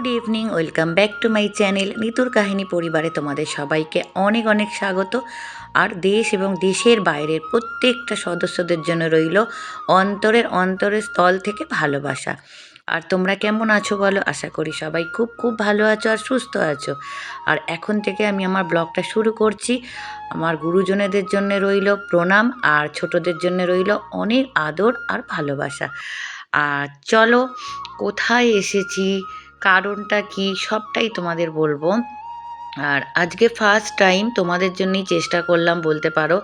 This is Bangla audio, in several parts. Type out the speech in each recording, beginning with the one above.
Good evening, welcome back to my channel নিতুর কাহিনী পরিবারে তোমাদের সবাইকে অনেক অনেক স্বাগত। আর দেশ এবং দেশের বাইরের প্রত্যেকটা সদস্যদের জন্য রইল অন্তরের অন্তরের স্থল থেকে ভালোবাসা। আর তোমরা কেমন আছো বলো? আশা করি সবাই খুব খুব ভালো আছো আর সুস্থ আছো। আর এখন থেকে আমি আমার ব্লগটা শুরু করছি। আমার গুরুজনেদের জন্য রইল প্রণাম আর ছোটদের জন্য রইল অনেক আদর আর ভালোবাসা। আর চলো, কোথায় এসেছি? কারণটা কি সবটাই তোমাদের বলব। আর আজকে ফার্স্ট টাইম তোমাদের জন্যই চেষ্টা করলাম বলতে পারো।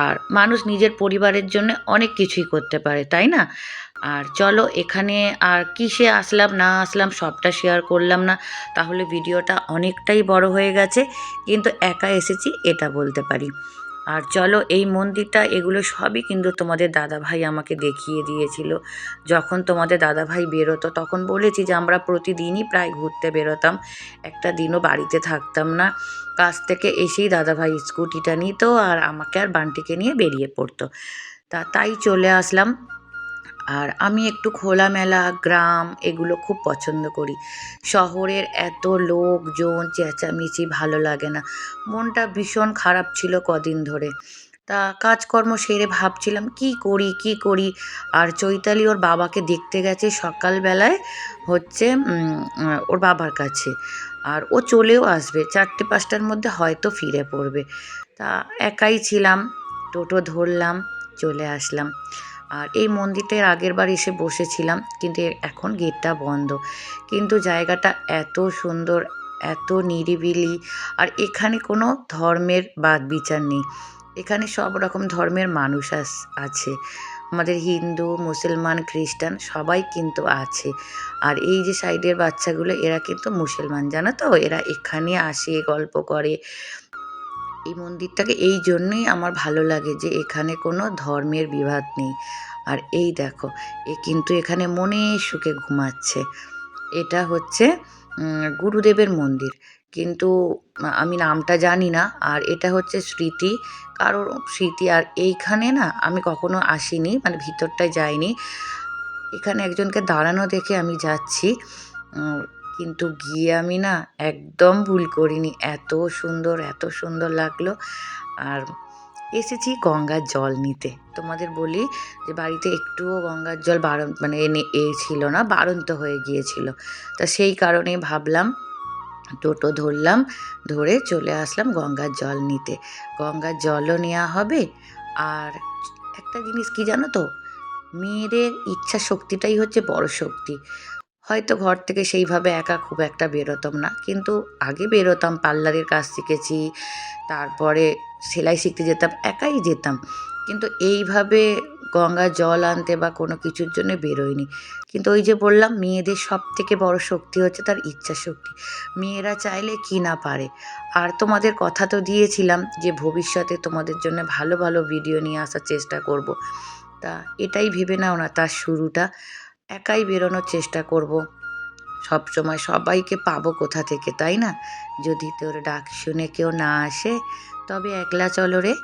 আর মানুষ নিজের পরিবারের জন্য অনেক কিছুই করতে পারে, তাই না? আর চলো এখানে আর কিসে আসলাম, না আসলাম সবটা শেয়ার করলাম না। তাহলে ভিডিওটা অনেকটাই বড় হয়ে গেছে, কিন্তু একা এসেছি এটা বলতে পারি। আর চলো, এই মন্দিরটা, এগুলো সবই কিন্তু তোমাদের দাদাভাই আমাকে দেখিয়ে দিয়েছিল। যখন তোমাদের দাদাভাই বেরোতো, তখন বলেছি যে আমরা প্রতিদিনই প্রায় ঘুরতে বেরোতাম। একটা দিনও বাড়িতে থাকতাম না। কাজ থেকে এসেই দাদাভাই স্কুটিটা নিত আর আমাকে আর বান্টিকে নিয়ে বেরিয়ে পড়তো। তা তাই চলে আসলাম। আর আমি একটু খোলামেলা, গ্রাম এগুলো খুব পছন্দ করি। শহরের এত লোকজন চেঁচামেচি ভালো লাগে না। মনটা ভীষণ খারাপ ছিল কদিন ধরে। তা কাজকর্ম সেরে ভাবছিলাম, কি করি কি করি? আর চৈতালি ওর বাবাকে দেখতে গেছে সকালবেলায় হচ্ছে ওর বাবার কাছে। আর ও চলেও আসবে, চারটে, পাঁচটার মধ্যে হয়তো ফিরে পড়বে। তা একাই ছিলাম, টোটো ধরলাম, চলে আসলাম। আর এই মন্দিরটার আগের বার এসে বসেছিলাম, কিন্তু এখন গেটটা বন্ধ। কিন্তু জায়গাটা এত সুন্দর, এত নিরিবিলি, আর এখানে কোনো ধর্মের বাদ বিচার নেই। এখানে সব রকম ধর্মের মানুষ আছে। আমাদের হিন্দু, মুসলমান, খ্রিস্টান সবাই কিন্তু আছে। আর এই যে সাইডের বাচ্চাগুলো, এরা কিন্তু মুসলমান, জানো তো? এরা এখানে আসে, গল্প করে। এই মন্দিরটাকে এই জন্যই আমার ভালো লাগে যে এখানে কোনো ধর্মের বিভাদ নেই। আর এই দেখো, এ কিন্তু এখানে মনে সুখে ঘুমাচ্ছে। এটা হচ্ছে গুরুদেবের মন্দির। কিন্তু আমি নামটা জানি না। আর এটা হচ্ছে স্মৃতি। কারোর স্মৃতি, আর এইখানে না, আমি কখনো আসিনি মানে ভিতরটায় যাইনি। এখানে একজনকে দাঁড়ানো দেখে আমি যাচ্ছি। কিন্তু গিয়ে আমি না একদম ভুল করিনি। এত সুন্দর এত সুন্দর লাগল। আর এসেছি গঙ্গার জল নিতে। তোমাদের বলি যে বাড়িতে একটুও গঙ্গার জল বারণ মানে এনে এ না, বারন্ত হয়ে গিয়েছিল। তা সেই কারণে ভাবলাম, টোটো ধরলাম, ধরে চলে আসলাম গঙ্গার জল নিতে। গঙ্গার জলও নেওয়া হবে। আর একটা জিনিস কি জানো তো? মেয়েদের ইচ্ছা শক্তিটাই হচ্ছে বড় শক্তি। হয়তো ঘর থেকে সেইভাবে একা খুব একটা বেরোতাম না। কিন্তু আগে বেরোতাম, পার্লারের কাজ শিখেছি, তারপরে সেলাই শিখতে যেতাম, একাই যেতাম। কিন্তু এইভাবে গঙ্গা জল আনতে বা কোনো কিছুর জন্য বেরোয়নি কিন্তু ওই যে বললাম, মেয়েদের সব থেকে বড় শক্তি হচ্ছে তার ইচ্ছা শক্তি। মেয়েরা চাইলে কি না পারে। আর তোমাদের কথা তো দিয়েছিলাম যে ভবিষ্যতে তোমাদের জন্য ভালো ভালো ভিডিও নিয়ে আসার চেষ্টা করব। তা এটাই ভেবে নাও না, তার শুরুটা। একাই বেরোনোর চেষ্টা করব। সব সময় সবাইকে পাবো কোথা থেকে, তাই না? যদি তোর ডাক শুনে কেউ না আসে, তবে একলা চলো রে।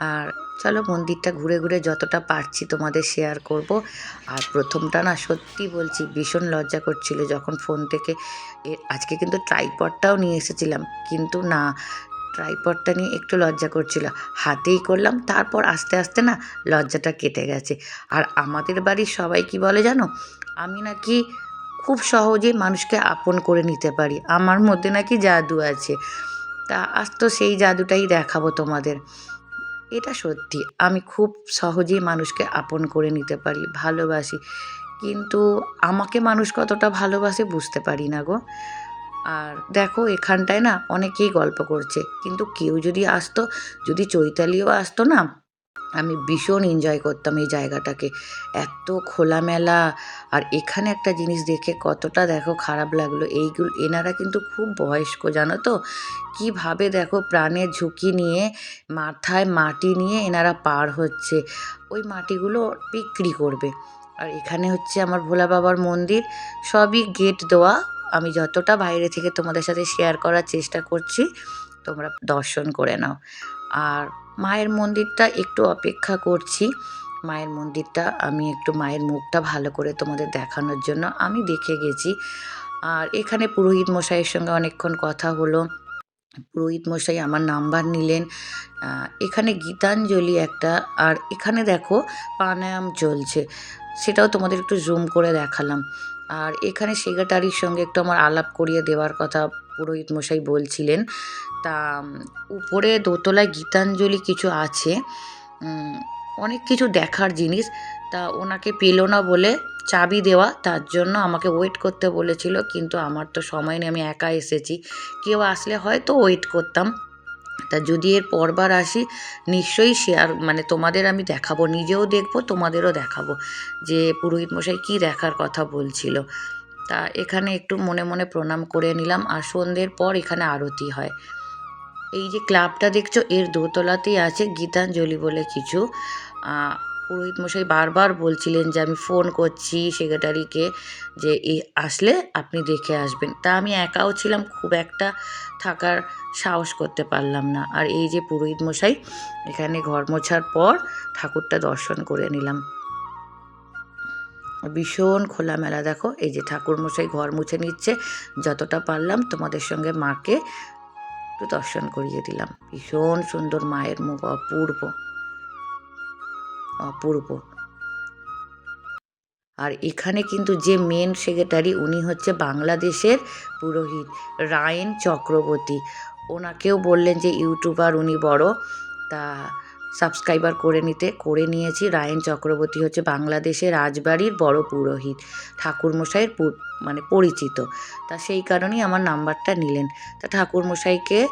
আর চলো মন্দিরটা ঘুরে ঘুরে যতটা পারছি তোমাদের শেয়ার করব। আর প্রথমটা না সত্যি বলছি, ভীষণ লজ্জা করছিল যখন ফোন থেকে আজকে কিন্তু ট্রাইপডটাও নিয়ে এসেছিলাম। কিন্তু না ট্রাইপডটা নিয়ে একটু লজ্জা করছিল। হাতেই করলাম, তারপর আস্তে আস্তে না লজ্জাটা কেটে গেছে। আর আমাদের বাড়ির সবাই কি বলে জানো? আমি নাকি খুব সহজে মানুষকে আপন করে নিতে পারি। আমার মধ্যে নাকি জাদু আছে। তা আজ তো সেই জাদুটাই দেখাবো তোমাদের। এটা সত্যি, আমি খুব সহজেই মানুষকে আপন করে নিতে পারি, ভালোবাসি। কিন্তু আমাকে মানুষ কতটা ভালোবাসে বুঝতে পারি না গো। আর দেখো, এখানটায় না অনেকেই গল্প করছে। কিন্তু কেউ যদি আসতো, যদি চৈতালিও আসতো না, আমি ভীষণ এনজয় করতাম এই জায়গাটাকে। এত খোলামেলা। আর এখানে একটা জিনিস দেখে কতটা দেখো খারাপ লাগল। এইগুলো, এনারা কিন্তু খুব বয়স্ক, জানো তো? কীভাবে দেখো প্রাণের ঝুঁকি নিয়ে, মাথায় মাটি নিয়ে এনারা পার হচ্ছে। ওই মাটিগুলো বিক্রি করবে। আর এখানে হচ্ছে আমার ভোলা বাবার মন্দির। সবই গেট দেওয়া। আমি যতটা বাইরে থেকে তোমাদের সাথে শেয়ার করার চেষ্টা করছি, তোমরা দর্শন করে নাও। আর মায়ের মন্দিরটা একটু অপেক্ষা করছি। মায়ের মন্দিরটা, আমি একটু মায়ের মুখটা ভালো করে তোমাদের দেখানোর জন্য আমি দেখে গেছি। আর এখানে পুরোহিত মশাইয়ের সঙ্গে অনেকক্ষণ কথা হলো। পুরোহিত মশাই আমার নাম্বার নিলেন। এখানে গীতাঞ্জলি একটা, আর এখানে দেখো প্রাণায়াম চলছে। সেটাও তোমাদের একটু জুম করে দেখালাম। আর এখানে সেক্রেটারির সঙ্গে একটু আমার আলাপ করিয়ে দেওয়ার কথা পুরোহিত মশাই বলছিলেন। তা উপরে দোতলায় গীতাঞ্জলি কিছু আছে অনেক কিছু দেখার জিনিস। তা ওনাকে পেল না বলে চাবি দেওয়া, তার জন্য আমাকে ওয়েট করতে বলেছিল, কিন্তু আমার তো সময় নেই, আমি একা এসেছি। কেউ আসলে হয়তো ওয়েট করতাম। তা যদি এর পরবার আসি, নিশ্চয়ই শেয়ার মানে তোমাদের আমি দেখাবো, নিজেও দেখব, তোমাদেরও দেখাবো যে পুরোহিত মশাই কী দেখার কথা বলছিল। তা এখানে একটু মনে মনে প্রণাম করে নিলাম, আর সন্ধ্যের পর এখানে আরতি হয়। এই যে ক্লাবটা দেখছ, এর দোতলাতেই আছে গীতাঞ্জলি বলে কিছু পুরোহিত মশাই বারবার বলছিলেন যে আমি ফোন করছি সেক্রেটারিকে যে এই আসলে আপনি দেখে আসবেন। তা আমি একাও ছিলাম, খুব একটা থাকার সাহস করতে পারলাম না। আর এই যে পুরোহিত মশাই এখানে ঘর মোছার পর ঠাকুরটা দর্শন করে নিলাম। ভীষণ খোলামেলা, দেখো, এই যে ঠাকুর মশাই ঘর মুছে নিচ্ছে, যতটা পারলাম তোমাদের সঙ্গে মাকে একটু দর্শন করিয়ে দিলাম। ভীষণ সুন্দর মায়ের মুখ, অপূর্ব। অপূর্ব। আর এখানে কিন্তু যে মেন সেক্রেটারি উনি হচ্ছে বাংলাদেশের পুরোহিত রায়েন চক্রবর্তী। ওনাকেও বললেন যে ইউটিউবার উনি বড়, তা সাবস্ক্রাইবার করে নিতে, করে নিয়েছি। রায়েন চক্রবর্তী হচ্ছে বাংলাদেশের রাজবাড়ির বড় পুরোহিত, ঠাকুরমশাইয়ের মানে পরিচিত। তা সেই কারণেই আমার নাম্বারটা নিলেন। তা ঠাকুরমশাইকে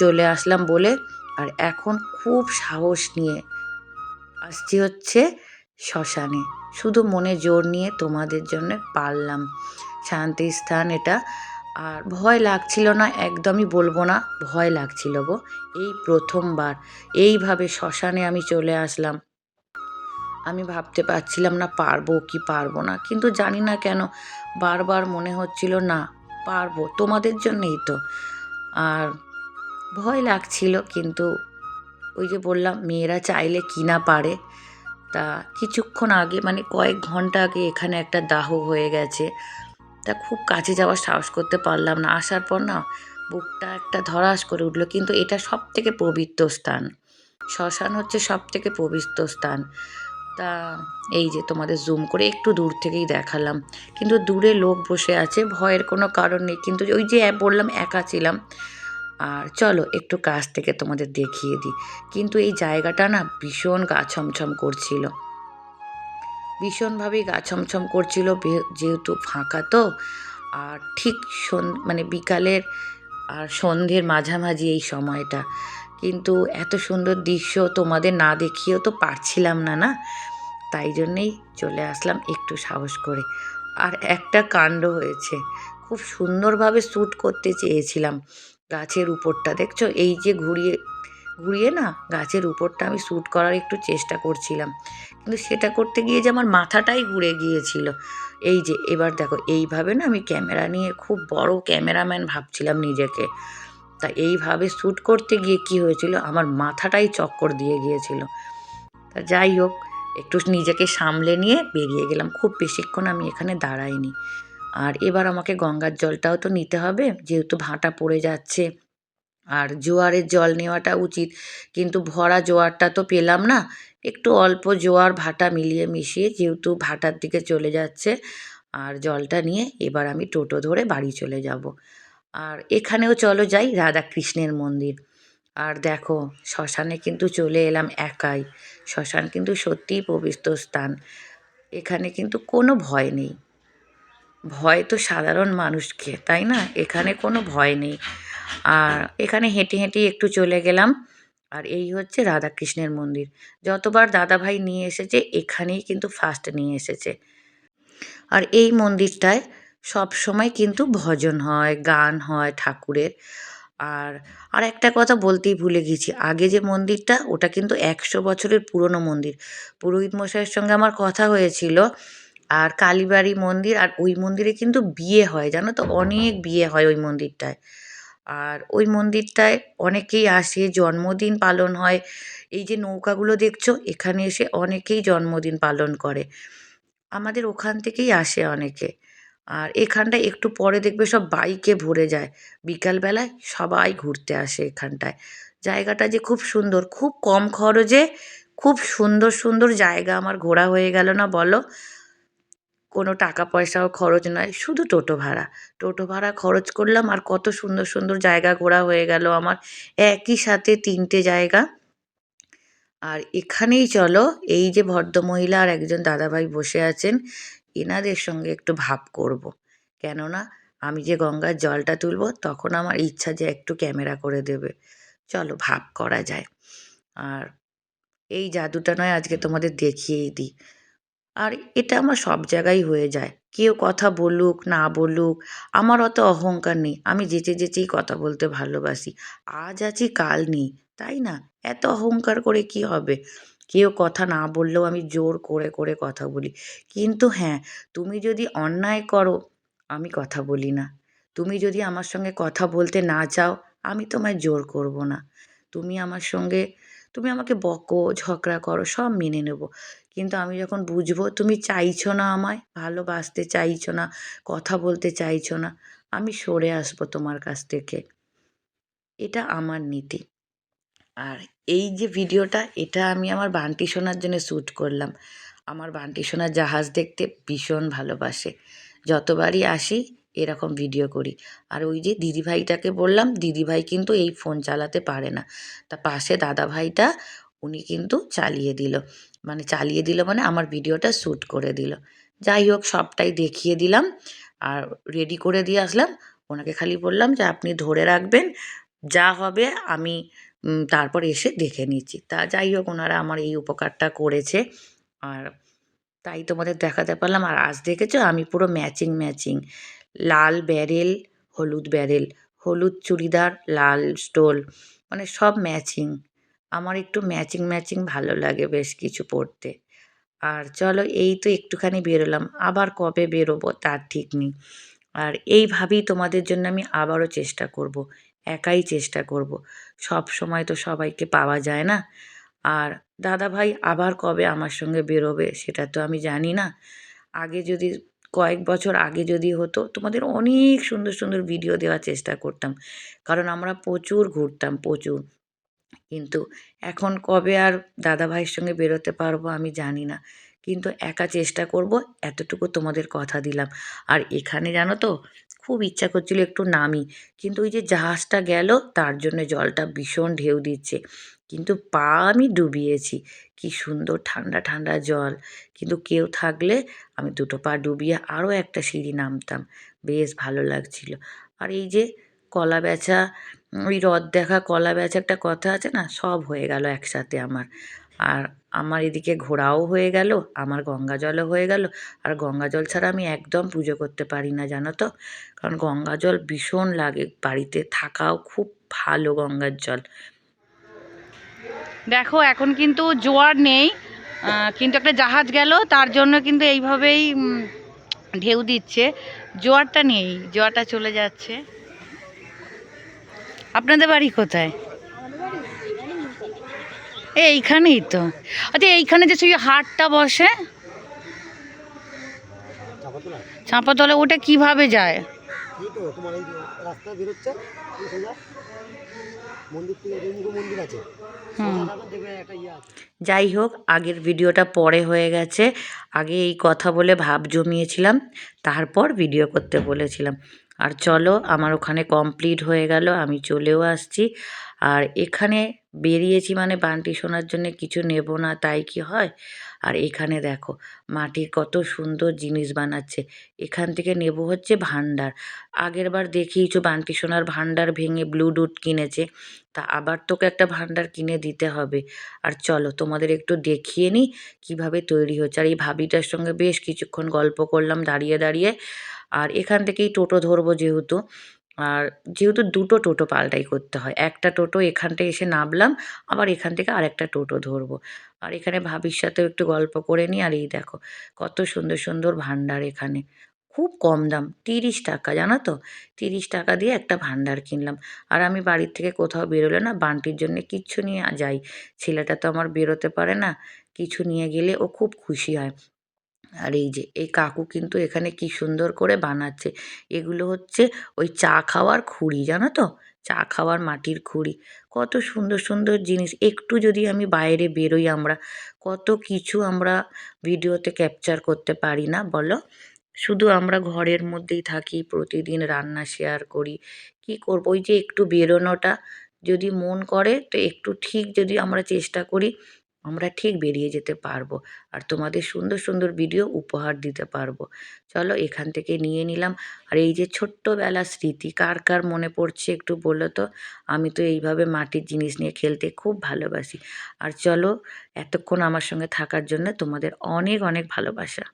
চলে আসলাম বলে, আর এখন খুব সাহস নিয়ে আসছি হচ্ছে শ্মশানে। শুধু মনে জোর নিয়ে তোমাদের জন্য পারলাম। শান্তি স্থান এটা। আর ভয় লাগছিল না, একদমই বলব না, ভয় লাগছিল গো। এই প্রথমবার। এইভাবে শ্মশানে আমি চলে আসলাম। আমি ভাবতে পারছিলাম না পারব কি পারব না। কিন্তু জানি না কেন, বারবার মনে হচ্ছিল না, পারব তোমাদের জন্যই তো। আর ভয় লাগছিল, কিন্তু ওই যে বললাম, মেয়েরা চাইলে কি না পারে। তা কিছুক্ষণ আগে মানে কয়েক ঘণ্টা আগে এখানে একটা দাহ হয়ে গেছে। তা খুব কাছে যাওয়ার সাহস করতে পারলাম না। আসার পর না, বুকটা একটা ধরাস করে উঠল। কিন্তু এটা সব থেকে পবিত্র স্থান। শ্মশান হচ্ছে সব থেকে পবিত্র স্থান। তা এই যে তোমাদের জুম করে একটু দূর থেকেই দেখালাম। কিন্তু দূরে লোক বসে আছে, ভয়ের কোনো কারণ নেই। কিন্তু ওই যে বললাম, একা ছিলাম। আর চলো একটু কাছ থেকে তোমাদের দেখিয়ে দিই। কিন্তু এই জায়গাটা না ভীষণ গা ছমছম করছিল। ভীষণভাবেই গা ছমছম করছিল যেহেতু ফাঁকা তো। আর ঠিক মানে বিকালের আর সন্ধ্যের মাঝামাঝি এই সময়টা। কিন্তু এত সুন্দর দৃশ্য তোমাদের না দেখিয়েও তো পারছিলাম না না? তাই জন্যেই চলে আসলাম একটু সাহস করে। আর একটা কাণ্ড হয়েছে। খুব সুন্দরভাবে শ্যুট করতে চেয়েছিলাম। গাছের উপরটা, দেখছ? এই যে ঘুরিয়ে ঘুরিয়ে না গাছের উপরটা আমি শ্যুট করার একটু চেষ্টা করছিলাম। কিন্তু সেটা করতে গিয়ে যে আমার মাথাটাই ঘুরে গিয়েছিল। এই যে, এবার দেখো, এইভাবে না আমি ক্যামেরা নিয়ে খুব বড় ক্যামেরাম্যান ভাবছিলাম নিজেকে। তা এইভাবে শ্যুট করতে গিয়ে কি হয়েছিল? আমার মাথাটাই চক্কর দিয়ে গিয়েছিল। তা যাই হোক, একটু নিজেকে সামলে নিয়ে বেরিয়ে গেলাম। খুব বেশিক্ষণ আমি এখানে দাঁড়াইনি। আর এবার আমাকে গঙ্গার জলটাও তো নিতে হবে, যেহেতু ভাঁটা পড়ে যাচ্ছে। আর জোয়ারের জল নেওয়াটা উচিত, কিন্তু ভরা জোয়ারটা তো পেলাম না। একটু অল্প জোয়ার ভাটা মিলিয়ে মিশিয়ে যেহেতু ভাটার দিকে চলে যাচ্ছে, আর জলটা নিয়ে এবার আমি টোটো ধরে বাড়ি চলে যাব। আর এখানেও চলো যাই রাধাকৃষ্ণের মন্দির। আর দেখো, শ্মশানে কিন্তু চলে এলাম একাই। শ্মশান কিন্তু সত্যিই পবিত্র স্থান। এখানে কিন্তু কোনো ভয় নেই। ভয় তো সাধারণ মানুষকে, তাই না? এখানে কোনো ভয় নেই। আর এখানে হেঁটে হেঁটে একটু চলে গেলাম। আর এই হচ্ছে রাধাকৃষ্ণের মন্দির। যতবার দাদাভাই নিয়ে এসেছে, এখানেই কিন্তু ফার্স্ট নিয়ে এসেছে। আর এই মন্দিরটায় সব সময় কিন্তু ভজন হয়, গান হয় ঠাকুরের। আর আর একটা কথা বলতেই ভুলে গেছি। আগে যে মন্দিরটা, ওটা কিন্তু একশো বছরের পুরনো মন্দির। পুরোহিত মশাইয়ের সঙ্গে আমার কথা হয়েছিল। আর কালীবাড়ি মন্দির আর ওই মন্দিরে কিন্তু বিয়ে হয়, জানো তো? অনেক বিয়ে হয় ওই মন্দিরটায়। আর ওই মন্দিরটায় অনেকেই আসে, জন্মদিন পালন হয়। এই যে নৌকাগুলো দেখছ, এখানে এসে অনেকেই জন্মদিন পালন করে। আমাদের ওখান থেকেই আসে অনেকে। আর এখানটায় একটু পরে দেখবে সব বাইকে ভরে যায়। বিকালবেলায় সবাই ঘুরতে আসে এখানটায়। জায়গাটা যে খুব সুন্দর, খুব কম খরচে, খুব সুন্দর সুন্দর জায়গা আমার ঘোরা হয়ে গেল না বলো? কোনো টাকা পয়সাও খরচ নয়, শুধু টোটো ভাড়া। টোটো ভাড়া খরচ করলাম আর কত সুন্দর সুন্দর জায়গা ঘোরা হয়ে গেল আমার। একই সাথে তিনটে জায়গা। আর এখানেই চলো, এই যে ভদ্রমহিলা আর একজন দাদাভাই বসে আছেন, এনাদের সঙ্গে একটু ভাব করব। কেননা, আমি যে গঙ্গার জলটা তুলব, তখন আমার ইচ্ছা যে একটু ক্যামেরা করে দেবে। চলো, ভাব করা যায়। আর এই জাদুটা নয়, আজকে তোমাদের দেখিয়েই দিই। আর এটা আমার সব জায়গায় হয়ে যায়। কেউ কথা বলুক, না বলুক, আমার অত অহংকার নেই। আমি যেচে যেচেই কথা বলতে ভালোবাসি। আজ আছি, কাল নেই, তাই না? এত অহংকার করে কি হবে? কেউ কথা না বললেও আমি জোর করে করে কথা বলি। কিন্তু হ্যাঁ তুমি যদি অন্যায় করো, আমি কথা বলি না। তুমি যদি আমার সঙ্গে কথা বলতে না চাও, আমি তোমায় জোর করব না। তুমি আমার সঙ্গে তুমি আমাকে বকো, ঝগড়া করো, সব মেনে নেব। কিন্তু আমি যখন বুঝব, তুমি চাইছো না আমায়, ভালোবাসতে চাইছো না, কথা বলতে চাইছো না, আমি সরে আসব তোমার কাছ থেকে। এটা আমার নীতি। আর এই যে ভিডিওটা, এটা আমি আমার বান্টি সোনার জন্য শ্যুট করলাম। আমার বান্টি সোনার জাহাজ দেখতে ভীষণ ভালোবাসে। যতবারই আসি এরকম ভিডিও করি। আর ওই যে দিদিভাইটাকে বললাম, দিদিভাই কিন্তু এই ফোন চালাতে পারে না। তা পাশে দাদাভাইটা, উনি কিন্তু চালিয়ে দিল। মানে চালিয়ে দিল মানে আমার ভিডিওটা শ্যুট করে দিল। যাই হোক, সবটাই দেখিয়ে দিলাম। আর রেডি করে দিয়ে আসলাম। ওনাকে খালি বললাম যে, আপনি ধরে রাখবেন, যা হবে আমি তারপর এসে দেখে নিচ্ছি। তা যাই হোক, ওনারা আমার এই উপকারটা করেছে। আর তাই তোমাদের দেখাতে পারলাম। আর আজ দেখেছ, আমি পুরো ম্যাচিং ম্যাচিং লাল ব্যারেল, হলুদ ব্যারেল, হলুদ চুড়িদার, লাল স্টোল মানে সব ম্যাচিং। আমার একটু ম্যাচিং ম্যাচিং ভালো লাগে বেশ কিছু পরতে। আর চলো এই তো একটুখানি বেরোলাম, আবার কবে বেরোবো তার ঠিক নেই। আর এইভাবেই তোমাদের জন্য আমি আবারও চেষ্টা করব, একাই চেষ্টা করব। সব সময় তো সবাইকে পাওয়া যায় না। আর দাদা ভাই আবার কবে আমার সঙ্গে বেরোবে সেটা তো আমি জানি না। আগে যদি কয়েক বছর আগে যদি হতো, তোমাদের অনেক সুন্দর সুন্দর ভিডিও দেওয়ার চেষ্টা করতাম। কারণ আমরা প্রচুর ঘুরতাম, প্রচুর। কিন্তু এখন কবে আর দাদা ভাইয়ের সঙ্গে বেরোতে পারব আমি জানি না। কিন্তু একা চেষ্টা করব, এতটুকু তোমাদের কথা দিলাম। আর এখানে জানো তো, খুব ইচ্ছা করছিল একটু নামি। কিন্তু ওই যে জাহাজটা গেল, তার জন্য জলটা ভীষণ ঢেউ দিচ্ছে। কিন্তু পা আমি ডুবিয়েছি। কি সুন্দর ঠান্ডা ঠান্ডা জল। কিন্তু কেউ থাকলে আমি দুটো পা ডুবিয়ে আরও একটা সিঁড়ি নামতাম। বেশ ভালো লাগছিল। আর এই যে কলা বেচা, ওই রথ দেখা, কলা বেচা একটা কথা আছে না? সব হয়ে গেল একসাথে আমার। আর আমার এদিকে ঘোরাও হয়ে গেল, আমার গঙ্গা জলও হয়ে গেল। আর গঙ্গা জল ছাড়া আমি একদম পুজো করতে পারি না, জানো তো? কারণ গঙ্গা জল ভীষণ লাগে। বাড়িতে থাকাও খুব ভালো গঙ্গার জল। দেখো এখন কিন্তু জোয়ার নেই। কিন্তু একটা জাহাজ গেল তার জন্য কিন্তু এইভাবেই ঢেউ দিচ্ছে। জোয়ারটা নেই জোয়ারটা চলে যাচ্ছে। আপনাদের বাড়ি কোথায়? এইখানেই তো। আচ্ছা এইখানে যে সেই হাটটা বসে চাপাতলা চাঁপাতলা ওটা কীভাবে যায়। যাই হোক আগের ভিডিওটা পরে হয়ে গেছে। আগে এই কথা বলে ভাব জমিয়েছিলাম তারপর ভিডিও করতে বলেছিলাম। আর চলো আমার ওখানে কমপ্লিট হয়ে গেল আমি চলেও আসছি। আর এখানে বেরিয়েছি মানে বান্টি শোনার জন্য কিছু নেব না তাই কি হয়? আর এখানে দেখো মাটির কত সুন্দর জিনিস বানাচ্ছে। এখান থেকে নেব হচ্ছে ভান্ডার। আগের বার দেখিয়েছো বান্টি সোনার ভান্ডার ভেঙে ব্লুটুথ কিনেছে, তা আবার তোকে একটা ভান্ডার কিনে দিতে হবে। আর চলো তোমাদের একটু দেখিয়ে নিই কীভাবে তৈরি হচ্ছে। আর এই ভাবিটার সঙ্গে বেশ কিছুক্ষণ গল্প করলাম দাঁড়িয়ে দাঁড়িয়ে। আর এখান থেকেই টোটো ধরবো যেহেতু। আর যেহেতু দুটো টোটো পাল্টাই করতে হয়, একটা টোটো এখানটায় এসে নামলাম, আবার এখান থেকে আরেকটা টোটো ধরবো। আর এখানে ভাবির একটু গল্প করে নিই। আর এই দেখো, কত সুন্দর সুন্দর ভান্ডার এখানে। খুব কম দাম, তিরিশ টাকা, জানো তো? তিরিশ টাকা দিয়ে একটা ভান্ডার কিনলাম। আর আমি বাড়ির থেকে কোথাও বেরোলে না, বান্টির জন্য কিচ্ছু নিয়ে যাই। ছেলেটা তো আমার বেরোতে পারে না, কিছু নিয়ে গেলে ও খুব খুশি হয়। আর এই যে, এই কাকু কিন্তু এখানে কি সুন্দর করে বানাচ্ছে। এগুলো হচ্ছে ওই চা খাওয়ার খুঁড়ি, জানো তো? চা খাওয়ার মাটির খুঁড়ি। কত সুন্দর সুন্দর জিনিস। একটু যদি আমি বাইরে বেরোই আমরা, কত কিছু আমরা ভিডিওতে ক্যাপচার করতে পারি না বলো? শুধু আমরা ঘরের মধ্যেই থাকি, প্রতিদিন রান্না শেয়ার করি। কি করব? ওই যে একটু বেরোনোটা যদি মন করে, তো একটু ঠিক যদি আমরা চেষ্টা করি আমরা ঠিক বেরিয়ে যেতে পারব আর তোমাদের সুন্দর সুন্দর ভিডিও উপহার দিতে পারব। চলো এখান থেকে নিয়ে নিলাম। আর এই যে ছোট্টবেলা স্মৃতি, কার কার মনে পড়ছে একটু বলো তো? আমি তো এইভাবে মাটির জিনিস নিয়ে খেলতে খুব ভালোবাসি। আর চলো এতক্ষণ আমার সঙ্গে থাকার জন্য তোমাদের অনেক অনেক ভালোবাসা।